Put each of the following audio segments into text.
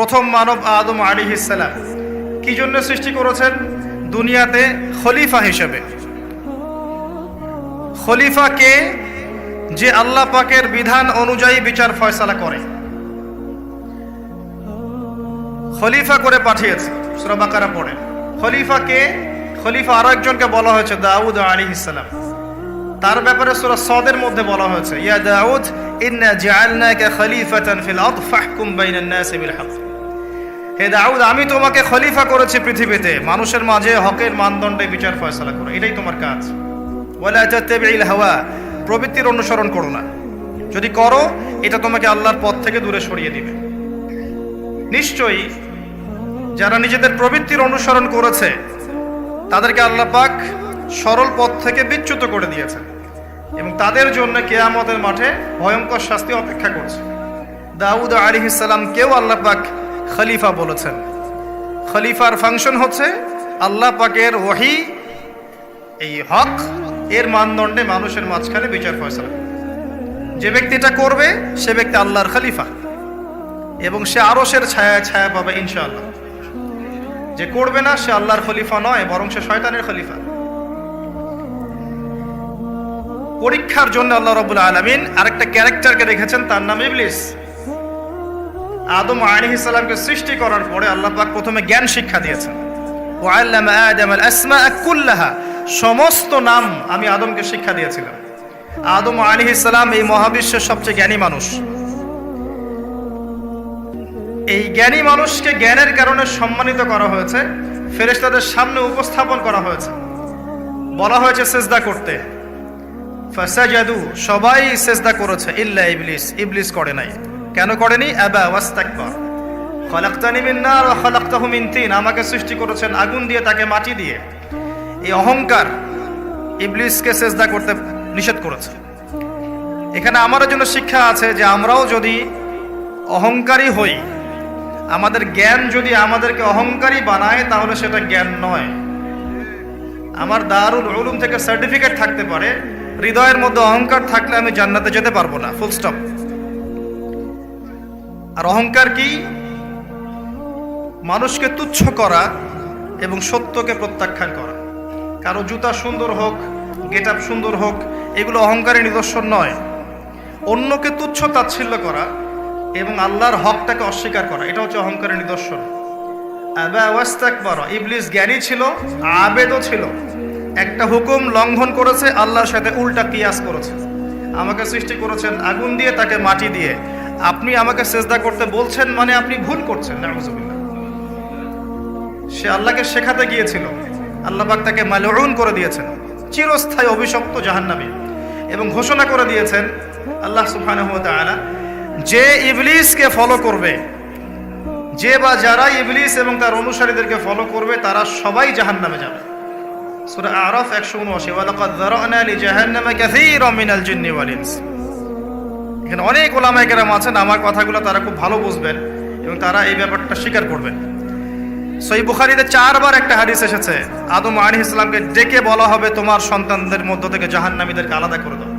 প্রথম মানব আদম আলী ইসালাম কি জন্য সৃষ্টি করেছেন? দুনিয়াতে খলিফা হিসেবে। খলিফাকে যে আল্লাহ পাকের বিধান অনুযায়ী বিচার ফয়সালা করে। খলিফা করে পাঠিয়েছে, সুরা বাকারা পড়ে। খলিফাকে খলিফা আরও একজনকে বলা হয়েছে, দাউদ আলী ইসালাম তার ব্যাপারে সুরা সদের মধ্যে বলা হয়েছে, ইয়া দাউদ, ইন্না জাআলনাকা খলিফাতান ফিল আরদ, ফাহকুম বাইনান নাসি বিল হক। হে দাউদ, আমি তোমাকে খলিফা করেছি পৃথিবীতে। মানুষের মাঝে হকের মানদণ্ডে বিচার ফয়সালা করো। এটাই তোমার কাজ। হাওয়া, প্রবৃত্তির অনুসরণ করো না। যদি করো, এটা তোমাকে আল্লাহর পথ থেকে দূরে সরিয়ে দিবে। নিশ্চয়ই যারা নিজেদের প্রবৃত্তির অনুসরণ করেছে, তাদেরকে আল্লাহ পাক সরল পথ থেকে বিচ্যুত করে দিয়েছেন। এবং তাদের জন্য কেয়ামতের মাঠে ভয়ঙ্কর শাস্তি অপেক্ষা করছে। দাউদ আলী ইসালাম কেউ আল্লাহ পাক খলিফা বলেছেন। খলিফার ফাংশন হচ্ছে আল্লাহ পাকের ওহি, এই হক, এর মানদণ্ডে মানুষের মাঝখানে বিচার ফয়সলা। যে ব্যক্তি এটা করবে, সে ব্যক্তি আল্লাহর খলিফা। এবং সে আরসের ছায়া ছায়া পাবে ইনশাআল্লাহ। যে করবে না, সে আল্লাহর খলিফা নয়, বরং সে শয়তানের খলিফা। পরীক্ষার জন্য আল্লাহ রবুল আলমিন আরেকটা ক্যারেক্টারকে রেখেছেন, তার নাম ইবলিস। আদম আলী ইসলামকে সৃষ্টি করার পরে আল্লাহ পাক প্রথমে জ্ঞান শিক্ষা দিয়েছেন। ও আল্লাহ আদম আল আসমা কুল্লাহা, সমস্ত নাম আমি আদমকে শিক্ষা দিয়েছিলাম। আদম আলী ইসলাম এই মহাবিশ্বের সবচেয়ে জ্ঞানী মানুষ। এই জ্ঞানী মানুষকে জ্ঞানের কারণে সম্মানিত করা হয়েছে, ফেরেশতাদের সামনে উপস্থাপন করা হয়েছে। বলা হয়েছে, সেজদা করতে। ফাসাজাদু, সবাই সেজদা করেছে, ইল্লা ইবলিস ইবলিস করে নাই। কেন করেনি? তিন। আমাকে সৃষ্টি করেছেন আগুন দিয়ে তাকে মাটি দিয়ে। এই অহংকার ইবলিসকে সেজদা করতে নিষেধ করেছে। এখানে আমার জন্য শিক্ষা আছে যে আমরাও যদি অহংকারী হই, আমাদের জ্ঞান যদি আমাদেরকে অহংকারী বানায়, তাহলে সেটা জ্ঞান নয়। আমার দারুল উলুম থেকে সার্টিফিকেট থাকতে পারে। হৃদয়ের মধ্যে অহংকার থাকলে আমি জান্নাতে যেতে পারব না। Full stop. আর অহংকার কি? মানুষকে তুচ্ছ করা এবং সত্যকে প্রত্যাখ্যান করা। কারও জুতা সুন্দর হোক গেট সুন্দর হোক, এগুলো অহংকারের নিদর্শন নয়। অন্যকে তুচ্ছ তাচ্ছিল্য করা এবং আল্লাহর হকটাকে অস্বীকার করা, এটা হচ্ছে অহংকারের নিদর্শন। ইবলিস জ্ঞানী ছিল, আবেদও ছিল। একটা হুকুম লঙ্ঘন করেছে, আল্লাহর সাথে উল্টা কিয়াস করেছে। আমাকে সৃষ্টি করেছেন আগুন দিয়ে, তাকে মাটি দিয়ে। আপনি আমাকে সেজদা করতে বলছেন মানে আপনি ভুল করছেন সে আল্লাহকে শেখাতে গিয়েছিল। আল্লাহ পাক তাকে মালউন করে দিয়েছেন, চিরস্থায়ী অভিশপ্ত জাহান্নামী। এবং ঘোষণা করে দিয়েছেন, আল্লাহ সুবহানাহু ওয়া তাআলা, যে ইবলিসকে ফলো করবে, যে বা যারা ইবলিস এবং তার অনুসারীদেরকে ফলো করবে, তারা সবাই জাহান্নামে যাবে। সূরা আরাফ 179 ওয়ালাকাদ যারানা লিজাহান্নামা কাসীরাম মিনাল জিন্নি ওয়াল ইনস। এখানে অনেক ওলামায়ে কেরাম আছেন, আমার কথাগুলো তারা খুব ভালো বুঝবেন এবং তারা এই ব্যাপারটা স্বীকার করবেন। সই বুখারিতে চারবার একটা হাদিস এসেছে, আদম আলী ইসলামকে ডেকে বলা হবে, তোমার সন্তানদের মধ্য থেকে জাহান্নামীদেরকে আলাদা করে দাও।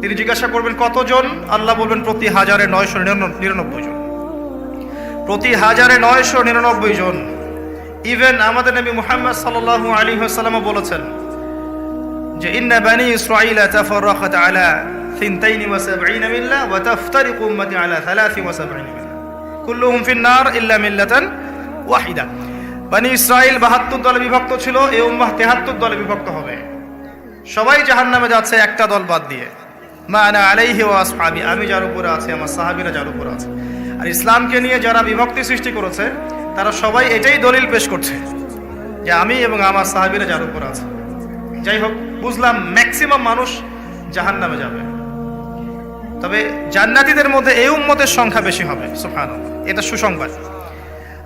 তিনি জিজ্ঞাসা করবেন, কতজন? আল্লাহ বলবেন, প্রতি হাজারে নয়শো নিরানব্বই জন। প্রতি হাজারে নয়শো নিরানব্বই জন। ইভেন আমাদের নবী মুহাম্মদ সাল্লাল্লাহু আলী সাল্লামও বলেছেন যে, ইন্না বানি তাফাররাকাত আলা ثنتين وسبعين ملة وتفترق أمتي على ثلاث وسبعين ملة كلهم في النار إلا ملة ওয়াহিদা বানি ইসরাইল বাহাত্তর দলে বিভক্ত ছিল এই উম্মাহ তেহাত্তর দলে বিভক্ত হবে সবাই জাহান্নামে যাচ্ছে একটা দল বাদ দিয়ে মা আনা আলাইহি ওয়া আসহাবি আমি যার উপরে আছি আমার সাহাবীরা যার উপরে আছে আর ইসলামকে নিয়ে যারা বিভক্তি সৃষ্টি করেছে তারা সবাই এটাই দলিল পেশ করছে যে আমি এবং আমার সাহাবীরা যার উপরে আছে যাই হোক বুঝলাম ম্যাক্সিমাম মানুষ জাহান্নামে যাবে তবে জান্নাতীদের মধ্যে এই উম্মতের সংখ্যা বেশি হবে, সুবহানাল্লাহ। এটা সুসংবাদ।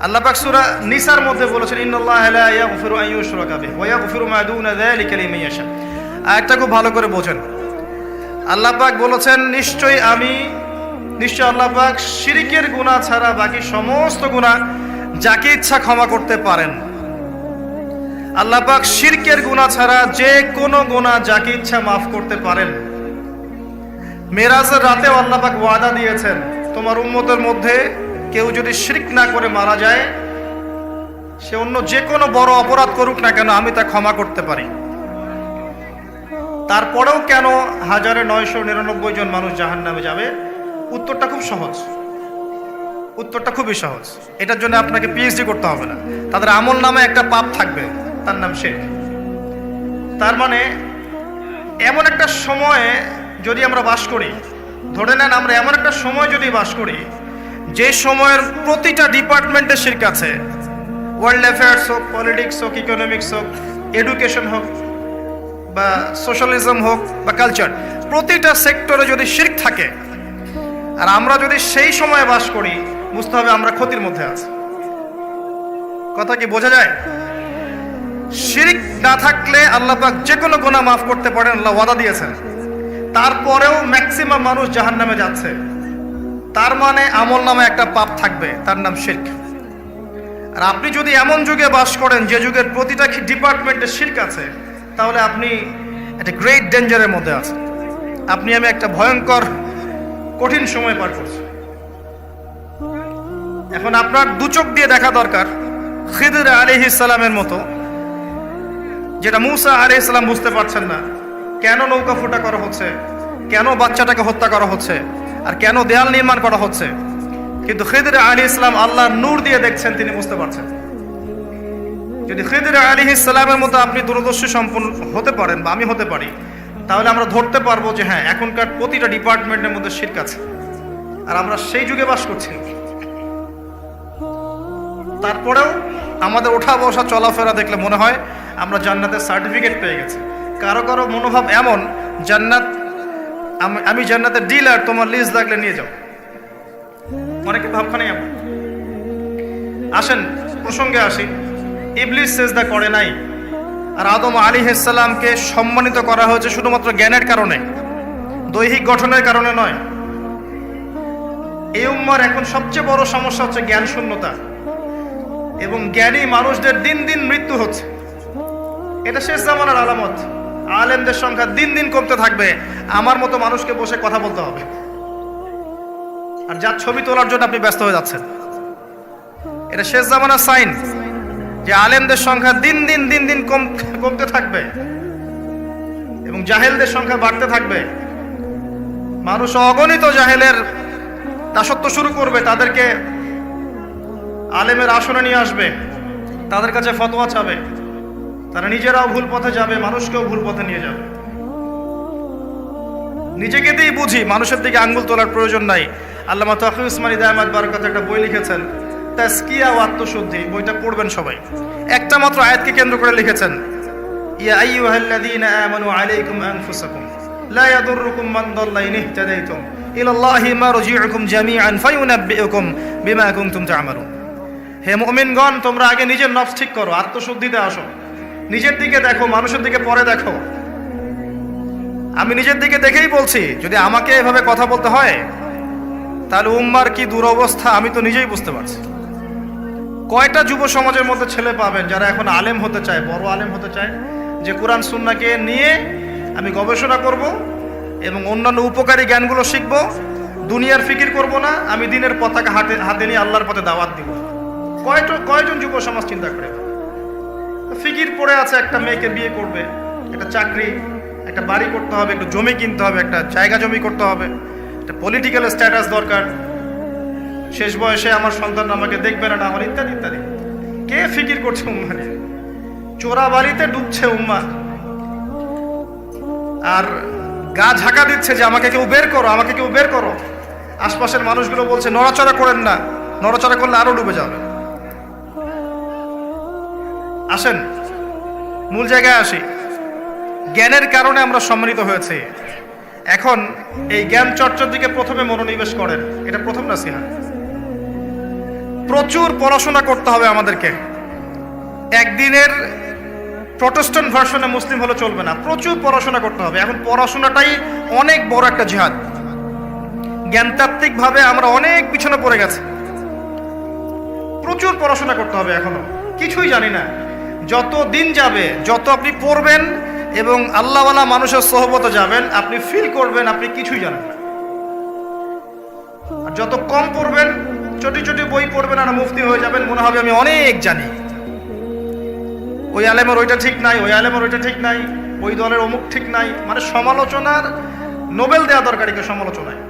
আল্লাহ পাক সূরা নিসার মধ্যে বলেছেন, ইন্নাল্লাহা লা ইয়াগফিরু আন ইউশরাকা বিহি ওয়া ইয়াগফিরু মা দুনা যালিকা লিমান ইয়াশা। আয়াতটা খুব ভালো করে বোঝেন। আল্লাহ পাক বলেছেন, নিশ্চয়ই আমি নিশ্চয় আল্লাহ পাক শিরিকের গুনাহ ছাড়া বাকি সমস্ত গুনাহ যাকে ইচ্ছা ক্ষমা করতে পারেন। আল্লাহ পাক শিরকের গুনাহ ছাড়া যে কোনো গুনাহ যাকে ইচ্ছা মাফ করতে পারেন। মেরাজের রাতে আল্লাহ পাক ওয়াদা দিয়েছেন, তোমার উম্মতের মধ্যে কেউ যদি শিরিক না করে মারা যায়, সে অন্য যে কোনো বড় অপরাধ করুক না কেন, আমি তা ক্ষমা করতে পারি। তারপরেও কেন হাজারে নয়শো নিরানব্বই জন মানুষ জাহান নামে যাবে? উত্তরটা খুব সহজ। উত্তরটা খুবই সহজ। এটার জন্য আপনাকে পিএইচডি করতে হবে না। তাদের আমল নামে একটা পাপ থাকবে, তার নাম শেখ। তার মানে এমন একটা সময়ে যদি আমরা বাস করি, ধরে নেন আমরা এমন একটা সময় যদি বাস করি, যে সময়ের প্রতিটা ডিপার্টমেন্টের শির্ক আছে। ওয়ার্ল্ড অ্যাফেয়ার্স হোক পলিটিক্স হোক ইকোনমিক্স হোক এডুকেশন হোক, বা সোশ্যালিজম হোক, বা কালচার প্রতিটা সেক্টরে যদি শির্ক থাকে, আর আমরা যদি সেই সময়ে বাস করি, বুঝতে হবে আমরা ক্ষতির মধ্যে আছি। কথা কি বোঝা যায়? শিরিক না থাকলে আল্লাহ পাক যে কোনো গোনা মাফ করতে পারেন, আল্লাহ ওয়াদা দিয়েছেন। তারপরেও ম্যাক্সিমাম মানুষ জাহান নামে যাচ্ছে। তার মানে আমল নামে একটা পাপ থাকবে, তার নাম শির্ক। আর আপনি যদি এমন যুগে বাস করেন যে যুগের প্রতিটা ডিপার্টমেন্টে শির্ক আছে, তাহলে আপনি একটা গ্রেট ডেঞ্জারের মধ্যে আছেন। আপনি আমি একটা ভয়ঙ্কর, কঠিন সময় পার করছি। এখন আপনার দু চোখ দিয়ে দেখা দরকার, খিদির আলী ইসালামের মতো, যেটা মুসা আলী ইসলাম বুঝতে পারছেন না। কেন নৌকা ফুটা করা হচ্ছে? কেন বাচ্চাটাকে হত্যা করা হচ্ছে? আর কেন দেয়াল নির্মাণ করা হচ্ছে? কিন্তু খিদির আলী ইসলাম আল্লাহ নূর দিয়ে দেখছেন, তিনি বুঝতে পারছেন। যদি খিদির আলী ইসলামের মতো আপনি দূরদর্শী সম্পন্ন হতে পারেন বা আমি হতে পারি, তাহলে আমরা ধরতে পারব যে হ্যাঁ এখনকার প্রতিটা ডিপার্টমেন্টের মধ্যে শির্ক আছে। আর আমরা সেই যুগে বাস করছি। তারপরেও আমাদের ওঠা বসা চলাফেরা দেখলে মনে হয় আমরা জান্নাতের সার্টিফিকেট পেয়ে গেছি। কারও কারও মনোভাব এমন, জান্নাত, আমি- জান্নাতের ডিলার তোমার লিজ লাগলে নিয়ে যাও। অনেকে ভাবখানে এমন। আসেন, প্রসঙ্গে আসি। ইবলিস সেজদা করে নাই। আর আদম আলী সালামকে সম্মানিত করা হয়েছে শুধুমাত্র জ্ঞানের কারণে, দৈহিক গঠনের কারণে নয়। এই উম্মার এখন সবচেয়ে বড় সমস্যা হচ্ছে জ্ঞান শূন্যতা। এবং জ্ঞানী মানুষদের দিন দিন মৃত্যু হচ্ছে। এটা শেষ জামানার আলামত। আলেমদের সংখ্যা দিন দিন কমতে থাকবে। আমার মতো মানুষকে বসে কথা বলতে হবে। আর যার ছবি তোলার জন্য আপনি ব্যস্ত হয়ে যাচ্ছেন। এটা শেষ জামানার সাইন যে আলেমদের সংখ্যা দিন দিন দিন দিন কম, কমতে থাকবে। এবং জাহেলদের সংখ্যা বাড়তে থাকবে। মানুষ অগণিত জাহেলের দাসত্ব শুরু করবে, তাদেরকে আলেমের আসনে নিয়ে আসবে, তাদের কাছে ফতোয়া চাবে। তারা নিজেরাও ভুল পথে যাবে, মানুষকেও ভুল পথে নিয়ে যাবে। নিজেকে দিয়েই বুঝি, মানুষের দিকে আঙ্গুল তোলার প্রয়োজন নাই। আল্লামা তফি উসমানী দাহমাদ বারকাত একটা বই লিখেছেন তাস্কিয়া ও আত্মশুদ্ধি, বইটা পড়বেন সবাই। একটা মাত্র আয়াতকে কেন্দ্র করে লিখেছেন, ইয়া আইয়ুহাল্লাযীনা আমানু আলাইকুম আনফুসাকুম, লা ইয়াদুররুকুম মান দাল্লা ইন ইহতাদাইতুম, ইলাল্লাহি মারজিউকুম জামিআন ফায়ুনাব্বিউকুম বিমা কুনতুম তা'মালুন। হে মুমিনগণ, তোমরা আগে নিজের নফস ঠিক করো, আত্মশুদ্ধিতে আসো। নিজের দিকে দেখো, মানুষের দিকে পরে দেখো। আমি নিজের দিকে দেখেই বলছি, যদি আমাকে এভাবে কথা বলতে হয়, তাহলে উম্মার কি দুরবস্থা আমি তো নিজেই বুঝতে পারছি। কয়টা যুব সমাজের মধ্যে ছেলে পাবেন যারা এখন আলেম হতে চায়, বড় আলেম হতে চায়, যে কোরআন সুন্নাকে নিয়ে আমি গবেষণা করব এবং অন্যান্য উপকারী জ্ঞানগুলো শিখব। দুনিয়ার ফিকির করব না, আমি দিনের পতাকা হাতে হাতে নিয়ে আল্লাহর পথে দাওয়াত দিব। কয়টা কয়জন যুব সমাজ চিন্তা করে? ফিকির পড়ে আছে একটা মেয়েকে বিয়ে করবে, একটা চাকরি, একটা বাড়ি করতে হবে, একটু জমি কিনতে হবে, একটা জায়গা জমি করতে হবে, একটা পলিটিক্যাল স্ট্যাটাস দরকার। শেষ বয়সে আমার সন্তান আমাকে দেখবে না আমার ইত্যাদি ইত্যাদি। কে ফিকির করছে উম্মা নিয়ে চোরা বাড়িতে ডুবছে উম্মা। আর গা ঝাঁকা দিচ্ছে যে আমাকে কেউ বের করো, আমাকে কেউ বের করো। আশপাশের মানুষগুলো বলছে, নড়াচড়া করেন না, নড়াচড়া করলে আরও ডুবে যাবে। আসেন। মূল জায়গায় আসি। জ্ঞানের কারণে আমরা সম্মানিত হয়েছি। এখন এই জ্ঞান চর্চার দিকে প্রথমে মনোনিবেশ করেন। এটা প্রথম নাসিহা। প্রচুর পড়াশোনা করতে হবে আমাদেরকে। একদিনের প্রটেস্ট্যান্ট ভার্সনে মুসলিম হলে চলবে না। প্রচুর পড়াশোনা করতে হবে। এখন পড়াশোনাটাই অনেক বড় একটা জিহাদ। জ্ঞানতাত্ত্বিকভাবে আমরা অনেক পিছনে পড়ে গেছি। প্রচুর পড়াশোনা করতে হবে এখনও। কিছুই জানি না। যত দিন যাবে, যত আপনি পড়বেন এবং আল্লাহওয়ালা মানুষের সহবতে যাবেন, আপনি ফিল করবেন, আপনি কিছুই জানেন না। আর যত কম পড়বেন চটি চটি বই পড়বেন আর মুফতি হয়ে যাবেন, মনে হবে আমি অনেক জানি। ওই আলেমের ওইটা ঠিক নাই, ওই আলেমের ওইটা ঠিক নাই, ওই দলের অমুক ঠিক নাই। মানে সমালোচনার নোবেল দেওয়া দরকারিকে সমালোচনায়।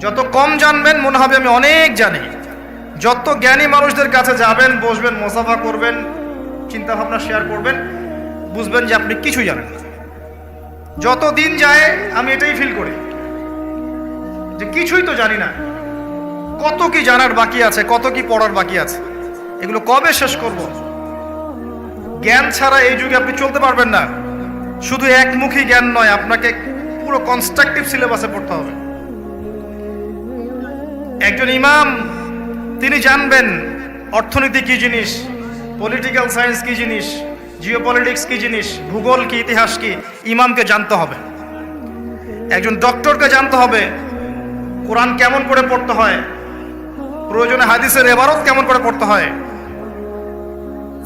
যত কম জানবেন, মনে হবে আমি অনেক জানি। যত জ্ঞানী মানুষদের কাছে যাবেন, বসবেন, মোসাফা করবেন চিন্তা ভাবনা শেয়ার করবেন, বুঝবেন যে আপনি কিছুই জানেন। যত দিন যায়, আমি এটাই ফিল করি যে কিছুই তো জানি না। কত কি জানার বাকি আছে, কত কি পড়ার বাকি আছে, এগুলো কবে শেষ করব? জ্ঞান ছাড়া এই যুগে আপনি চলতে পারবেন না। শুধু একমুখী জ্ঞান নয়, আপনাকে পুরো কনস্ট্রাকটিভ সিলেবাসে পড়তে হবে। একজন ইমাম, তিনি জানবেন অর্থনীতি কি জিনিস পলিটিক্যাল সায়েন্স কি জিনিস? জিওপলিটিক্স কি জিনিস? ভূগোল কি, ইতিহাস কি? ইমামকে জানতে হবে। একজন ডক্টরকে জানতে হবে, কোরআন কেমন করে পড়তে হয়, প্রয়োজনে হাদিসের এবারত কেমন করে পড়তে হয়।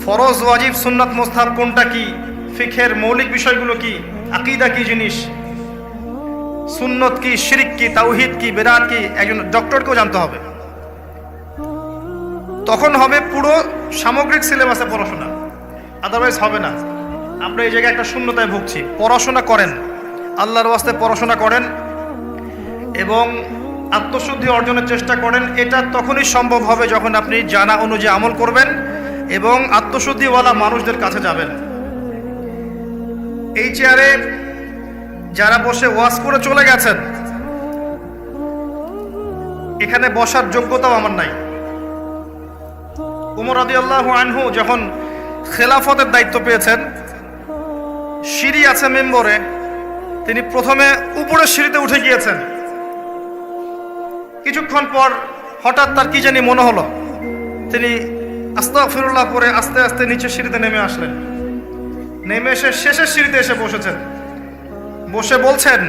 ফরজ, ওয়াজিব, সুন্নাত মোস্তাব কোনটা কি? ফিখের মৌলিক বিষয়গুলো কি? আকিদা কি জিনিস? সুন্নত কি, শিরিক কি, তাওহিদ কি, বেদাত কি? একজন ডক্টরকেও জানতে হবে। তখন হবে পুরো সামগ্রিক সিলেবাসে পড়াশোনা। আদারওয়াইজ হবে না। আমরা এই জায়গায় একটা শূন্যতায় ভুগছি। পড়াশোনা করেন। আল্লাহর ওয়াস্তে পড়াশোনা করেন এবং আত্মশুদ্ধি অর্জনের চেষ্টা করেন। এটা তখনই সম্ভব হবে যখন আপনি জানা অনুযায়ী আমল করবেন এবং আত্মশুদ্ধিওয়ালা মানুষদের কাছে যাবেন। এই চেয়ারে যারা বসে ওয়াজ করে চলে গেছেন, এখানে বসার যোগ্যতাও আমার নাই। উমর আদি আল্লাহ আনহু যখন খেলাফতের দায়িত্ব পেয়েছেন, সিঁড়ি আছে মেম্বরে, তিনি প্রথমে উপরের সিঁড়িতে উঠে গিয়েছেন। কিছুক্ষণ পর হঠাৎ তার কি জানি মনে হলো, তিনি আস্তা ফিরুল্লাহ পরে আস্তে আস্তে নিচে সিঁড়িতে নেমে আসলেন। নেমে এসে শেষের সিঁড়িতে এসে বসেছেন। বসে বলছেন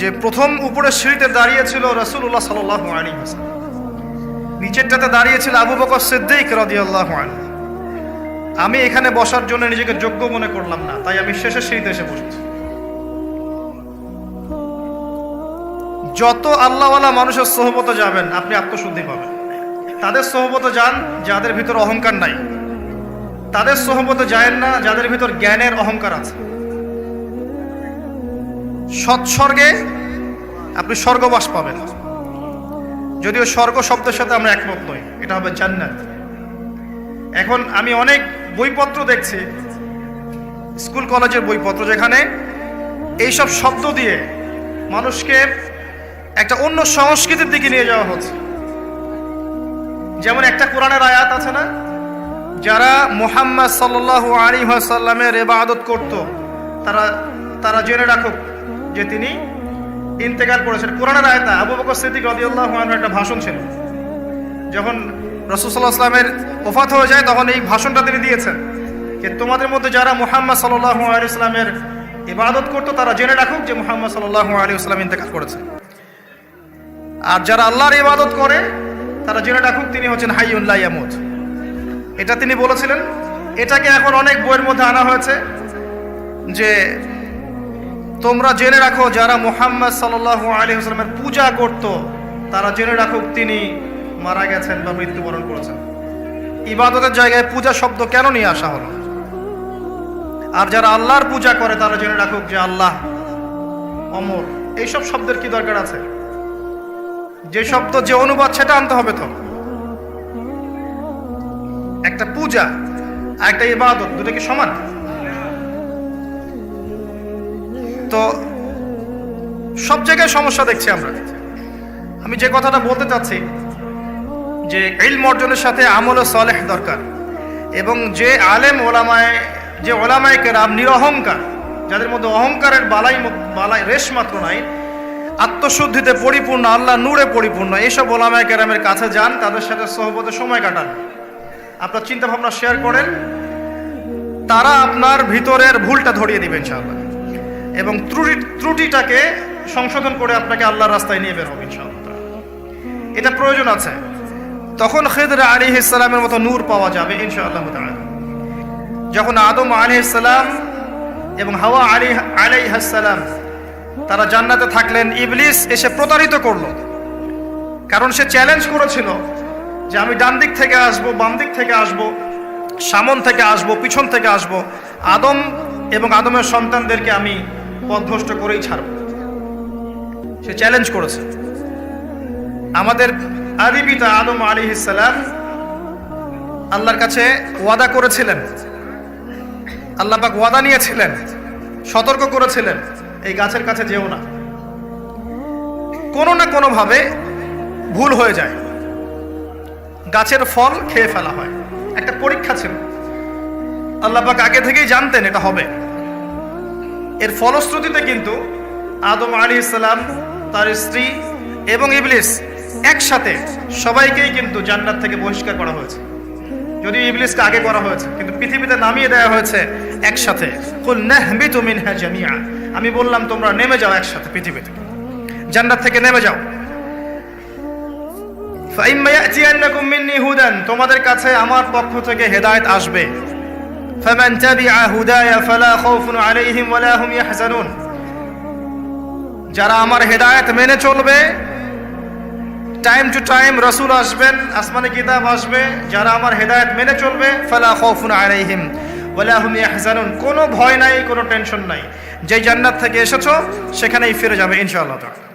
যে, প্রথম উপরের সিঁড়িতে দাঁড়িয়েছিল রসুল্লাহ সাল্লাহ আলী হাসান নিচেরটাতে দাঁড়িয়েছিল আবু বকর সিদ্দিক রাদিয়াল্লাহু আমি এখানে বসার জন্য নিজেকে যোগ্য মনে করলাম না, তাই আমি শেষের সিঁড়িতে এসে বসেছি। যত আল্লাহওয়ালা মানুষের সহবতে যাবেন, আপনি আত্মশুদ্ধি পাবেন। তাদের সহবতে যান যাদের ভিতর অহংকার নাই। তাদের সহবতে যায়েন না যাদের ভিতর জ্ঞানের অহংকার আছে। সৎসর্গে আপনি স্বর্গবাস পাবেন। যদিও স্বর্গ শব্দের সাথে আমরা একমত নই, এটা হবে জান্নাত। এখন আমি অনেক বইপত্র দেখছি, স্কুল, কলেজের বইপত্র, যেখানে এইসব শব্দ দিয়ে মানুষকে একটা অন্য সংস্কৃতির দিকে নিয়ে যাওয়া হচ্ছে। যেমন একটা কোরআনের আয়াত আছে না, যারা মোহাম্মদ সাল্লাহ আলী সাল্লামের এবাদত করত, তারা তারা জেনে রাখুক যে তিনি ইন্তেকাল করেছেন। কোরআনের আয়তা আবু বকর সিদ্দিক রদিউল্লাহ একটা ভাষণ ছিল। যখন রসুল্লাহ আসলামের ওফাত হয়ে যায়, তখন এই ভাষণটা তিনি দিয়েছেন যে, তোমাদের মধ্যে যারা মুহাম্মদ সাল্লাহ আলী ইসলামের ইবাদত করতো, তারা জেনে রাখুক যে মোহাম্মদ সাল্লাহ আলী ইসলাম ইন্তেকাল করেছেন। আর যারা আল্লাহর ইবাদত করে, তারা জেনে রাখুক তিনি হচ্ছেন হাইউল্লাহ ইয়ামুদ এটা তিনি বলেছিলেন। এটাকে এখন অনেক বইয়ের মধ্যে আনা হয়েছে যে তোমরা জেনে রাখো, যারা মুহাম্মদ সাল্লাহ আলী হাসলামের পূজা করত, তারা জেনে রাখুক তিনি মারা গেছেন বা মৃত্যুবরণ করেছেন। ইবাদতের জায়গায় পূজা শব্দ কেন নিয়ে আসা হলো? আর যারা আল্লাহর পূজা করে, তারা জেনে রাখুক যে আল্লাহ অমর। এইসব শব্দের কি দরকার আছে? যে শব্দ যে অনুবাদ, সেটা আনতে হবে তো? একটা পূজা আর একটা ইবাদত, দুটো কি সমান? তো সব জায়গায় সমস্যা দেখছি আমরা। আমি যে কথাটা বলতে চাচ্ছি, যে ইলম অর্জনের সাথে আমল ও সলেহ দরকার এবং যে আলেম ওলামায়, যে ওলামায় কেরাম নিরহংকার, যাদের মধ্যে অহংকারের বালাই বালাই রেশ মাত্র নাই, আত্মশুদ্ধিতে পরিপূর্ণ, আল্লাহ নূরে পরিপূর্ণ, এইসব ওলামায় কেরামের কাছে যান, তাদের সাথে সহবতে সময় কাটান। আপনার চিন্তা ভাবনা শেয়ার করেন, তারা আপনার ভিতরের ভুলটা ধরিয়ে দিবেন ইনশাআল্লাহ। এবং ত্রুটি, ত্রুটিটাকে সংশোধন করে আপনাকে আল্লাহর রাস্তায় নিয়ে বের হবে এটা প্রয়োজন আছে। তখন খেদর আলী ইসলামের মতো নূর পাওয়া যাবে, ইনশাআল্লাহ যখন আদম আলী ইসলাম এবং হাওয়া আলী আলাই সালাম, তারা জান্নাতে থাকলেন, ইবলিস এসে প্রতারিত করল। কারণ সে চ্যালেঞ্জ করেছিল যে আমি ডান দিক থেকে আসব, বাম দিক থেকে আসব, সামন থেকে আসব, পিছন থেকে আসব। আদম এবং আদমের সন্তানদেরকে আমি পথভ্রষ্ট করেই ছাড়ব। সে চ্যালেঞ্জ করেছে। আমাদের আদি পিতা আদম আলী ইসালাম আল্লাহর কাছে ওয়াদা করেছিলেন। আল্লাহ পাক ওয়াদা নিয়েছিলেন, সতর্ক করেছিলেন, এই গাছের কাছে যেও না। কোনো না কোনোভাবে ভুল হয়ে যায়। গাছের ফল খেয়ে ফেলা হয়। একটা পরীক্ষা ছিল। আল্লাহ পাক আগে থেকেই জানতেন এটা হবে। এর ফলশ্রুতিতে কিন্তু আদম আলী ইসলাম তার স্ত্রী এবং ইবলিস একসাথে সবাইকেই কিন্তু জান্নাত থেকে বহিষ্কার করা হয়েছে। যদি ইবলিসকে আগে করা হয়েছে, কিন্তু পৃথিবীতে নামিয়ে দেওয়া হয়েছে একসাথে। জামিআ। আমি বললাম, তোমরা নেমে যাও একসাথে পৃথিবী থেকে জান্নাত থেকে নেমে যাও। তোমাদের কাছে আমার পক্ষ থেকে হেদায়ত আসবে। ফামান তাবিআ হুদায়া ফালা খাউফুন আলাইহিম ওয়ালা হুম ইয়াহজানুন যারা আমার হেদায়েত মেনে চলবে টাইম টু টাইম রসুল আসবেন, আসমানি কিতাব আসবে, যারা আমার হেদায়েত মেনে চলবে, ফালা খৌফুন আলাইহিম ওয়ালা হুম ইয়াহজানুন। কোনো ভয় নাই, কোনো টেনশন নাই। যে জান্নাত থেকে এসেছ, সেখানেই ফিরে যাবে ইনশাআল্লাহ তাআলা।